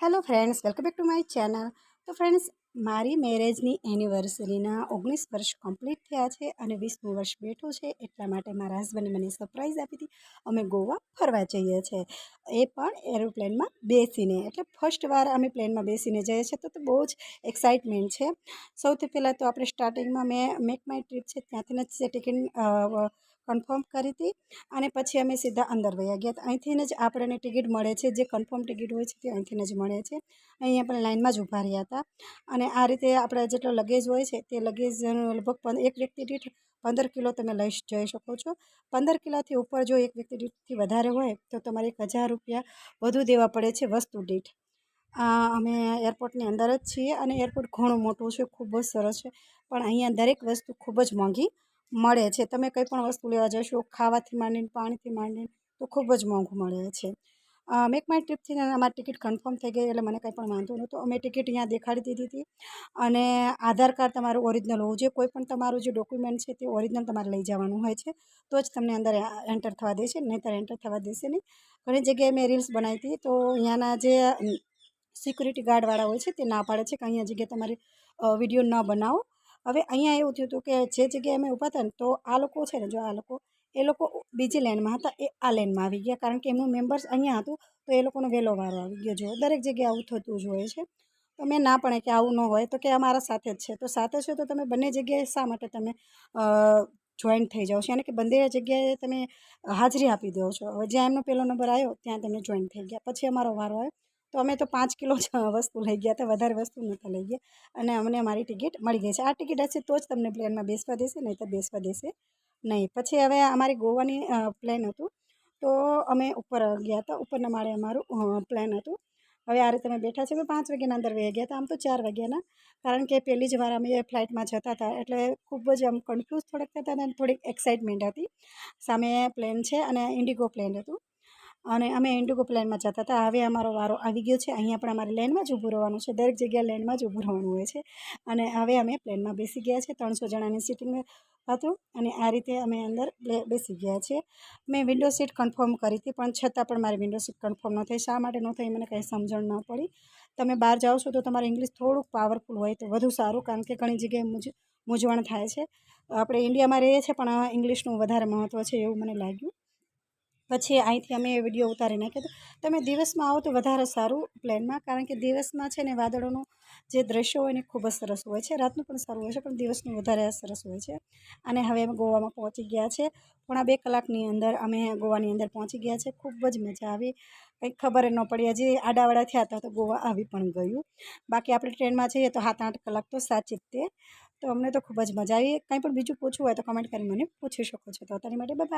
Hello friends welcome back to my channel તો friends મારી મેરેજની એનિવર્સરીના ઓગણીસ વર્ષ કમ્પ્લીટ થયા છે અને વીસમું વર્ષ બેઠું છે. એટલા માટે મારા હસબન્ડે મને સરપ્રાઈઝ આપી હતી. અમે ગોવા ફરવા જઈએ છીએ એ પણ એરોપ્લેનમાં બેસીને. એટલે ફર્સ્ટ વાર અમે પ્લેનમાં બેસીને જઈએ છીએ તો તો બહુ જ એક્સાઇટમેન્ટ છે. સૌથી પહેલાં તો આપણે સ્ટાર્ટિંગમાં મેં મેક માય ટ્રીપ છે. ત્યાંથી જ ટિકિટ કન્ફર્મ કરી હતી અને પછી અમે સીધા અંદર વયા ગયા અહીંથી જ આપણને ટિકિટ મળે છે, જે કન્ફર્મ ટિકિટ હોય છે તે અહીંથી જ મળે છે. અહીં આપણે લાઇનમાં જ ઊભા રહ્યા હતા. અને આ રીતે આપણે જેટલો લગેજ હોય છે તે લગેજ લગભગ એક વ્યક્તિ દીઠ પંદર કિલો તમે લઈ જઈ શકો છો. પંદર કિલોથી ઉપર જો એક વ્યક્તિ દીઠથી વધારે હોય તો તમારે એક હજાર રૂપિયા વધુ દેવા પડે છે વસ્તુ દીઠ. અમે એરપોર્ટની અંદર જ છીએ અને એરપોર્ટ ઘણું મોટું છે, ખૂબ જ સરસ છે. પણ અહીંયા દરેક વસ્તુ ખૂબ જ મોંઘી મળે છે. તમે કંઈ પણ વસ્તુ લેવા જશો, ખાવાથી માંડીને, પાણીથી માંડીને, તો ખૂબ જ મોંઘું મળે છે. મેક માય ટ્રીપથી અમારી ટિકિટ કન્ફર્મ થઈ ગઈ એટલે મને કંઈ પણ વાંધો નહોતો. અમે ટિકિટ અહીંયા દેખાડી દીધી હતી અને આધાર કાર્ડ તમારું ઓરિજિનલ હોવું જોઈએ. કોઈ પણ તમારું જે ડોક્યુમેન્ટ છે તે ઓરિજિનલ તમારે લઈ જવાનું હોય છે. તો જ તમને અંદર એન્ટર થવા દેશે. નહીંતર એન્ટર થવા દેશે નહીં. ઘણી જગ્યાએ મેં રીલ્સ બનાવી હતી. તો અહીંયાના જે સિક્યુરિટી ગાર્ડવાળા હોય છે તે ના પાડે છે કે અહીંયા જગ્યાએ તમારે વીડિયો ન બનાવો. હવે અહીંયા એવું થયું હતું કે જે જગ્યાએ અમે ઊભા હતા ને, તો આ લોકો છે ને, જો આ લોકો, એ લોકો બીજી લેનમાં હતા, એ આ લેનમાં આવી ગયા. કારણ કે એમનું મેમ્બર્સ અહીંયા હતું, તો એ લોકોનો વહેલો વારો આવી ગયો. જો, દરેક જગ્યાએ આવું થતું જ હોય છે. તો મેં ના પડે કે આવું ન હોય. તો કે અમારા સાથે જ છે. તો સાથે છે તો તમે બંને જગ્યાએ શા માટે તમે જોઈન થઈ જાઓ છો? યાની કે બંને જગ્યાએ તમે હાજરી આપી દો છો. હવે જ્યાં એમનો પહેલો નંબર આવ્યો, ત્યાં તમે જોઈન થઈ ગયા. પછી અમારો વારો આવ્યો. તો અમે તો પાંચ કિલો વસ્તુ લઈ ગયા હતા, વધારે વસ્તુ નહોતા લઈ ગયા. અને અમને અમારી ટિકિટ મળી ગઈ છે. આ ટિકિટ હશે તો જ તમને પ્લેનમાં બેસવા દેશે, નહીં તો બેસવા દેશે નહીં. પછી હવે અમારી ગોવાની પ્લેન હતું. તો અમે ઉપર ગયા હતા, ઉપરના માળે અમારું પ્લેન હતું. હવે આ રીતે અમે બેઠા છે પાંચ વાગ્યાના અંદર વહી ગયા હતા. આમ તો ચાર વાગ્યાના, કારણ કે પહેલી જ વાર અમે ફ્લાઇટમાં જતા હતા. એટલે ખૂબ જ આમ કન્ફ્યુઝ થોડાક થતા હતા અને થોડીક એક્સાઇટમેન્ટ હતી. સામે પ્લેન છે અને ઇન્ડિગો પ્લેન હતું. અને અમે ઇન્ડિગો પ્લેનમાં જતા હતા. હવે અમારો વારો આવી ગયો છે. અહીંયા પણ અમારે લેનમાં જ ઊભું રહેવાનું છે. દરેક જગ્યાએ લેનમાં જ ઊભું રહેવાનું હોય છે. અને હવે અમે પ્લેનમાં બેસી ગયા છે. ત્રણસો જણાની સીટિંગ હતું અને આ રીતે અમે અંદર બેસી ગયા છીએ મેં વિન્ડો સીટ કન્ફર્મ કરી હતી, પણ છતાં પણ મારી વિન્ડો સીટ કન્ફર્મ ન થઈ. શા માટે ન થઈ મને કંઈ સમજણ ન પડી. તમે બહાર જાઓ છો તો તમારે ઇંગ્લિશ થોડુંક પાવરફુલ હોય તો વધુ સારું, કારણ કે ઘણી જગ્યાએ મૂંઝ મૂંઝવણ થાય છે. આપણે ઇન્ડિયામાં રહીએ છીએ, પણ ઇંગ્લિશનું વધારે મહત્ત્વ છે એવું મને લાગ્યું. પછી અહીંથી અમે વીડિયો ઉતારી નાખ્યો હતો. તમે દિવસમાં આવો તો વધારે સારું પ્લેનમાં, કારણ કે દિવસમાં છે ને વાદળોનું જે દ્રશ્ય હોય ને ખૂબ જ સરસ હોય છે. રાતનું પણ સારું હોય છે, પણ દિવસનું વધારે સરસ હોય છે. અને હવે અમે ગોવામાં પહોંચી ગયા છે. પોણા બે કલાકની અંદર અમે ગોવાની અંદર પહોંચી ગયા છે. ખૂબ જ મજા આવી. કંઈક ખબર ન પડી. હજી આડાવાડા થયા હતા તો ગોવા આવી પણ ગયું. બાકી આપણે ટ્રેનમાં જઈએ તો સાત આઠ કલાક તો સાચી જ તે. તો અમને તો ખૂબ જ મજા આવી. કંઈ પણ બીજું પૂછવું હોય તો કમેન્ટ કરી મને પૂછી શકો છો. તો અત્યારે માટે બાય